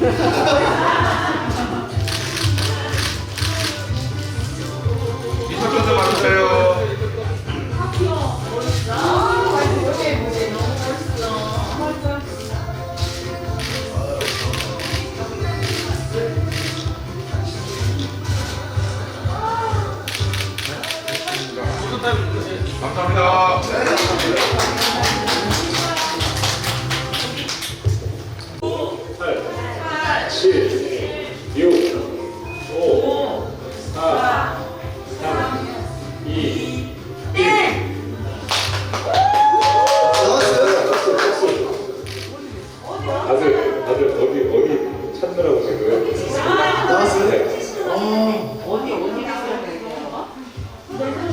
미소 좀더 봐주세요. 감사합니다. 다들 다들 어디 어디 찾느라고 지금 나왔어요? 어. 어디 어디 오,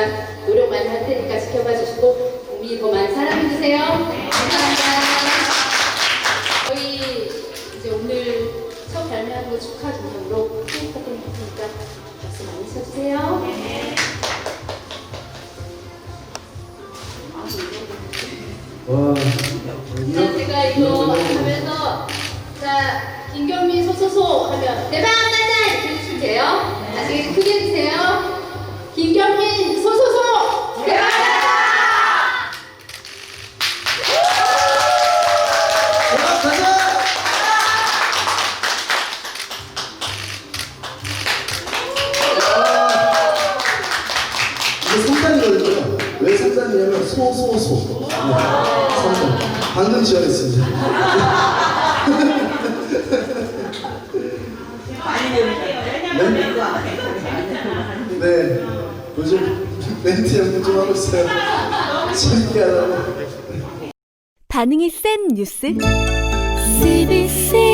하겠습니다. 노력 많이 할 테니까 지켜봐 주시고 국민이 더 많이 사랑해 주세요. 감사합니다. 저희 이제 오늘 첫 발매한 거 축하 기념으로 케이크 같은 거 있으니까 박수 많이 쳐주세요. 와. 자, 제가 이거 하면서 자 김경민 소소소 하면 대박 나자 이렇게 해주시면 돼요. 아시겠죠? 크게 해주세요. 김경민 왜 성단이냐면 소소소. 네, 성단. 방금 지원했습니다. 네? 네. 요즘 멘트 연구 좀 하고 있어요. 재밌게 하라고. 반응이 센 뉴스 CBC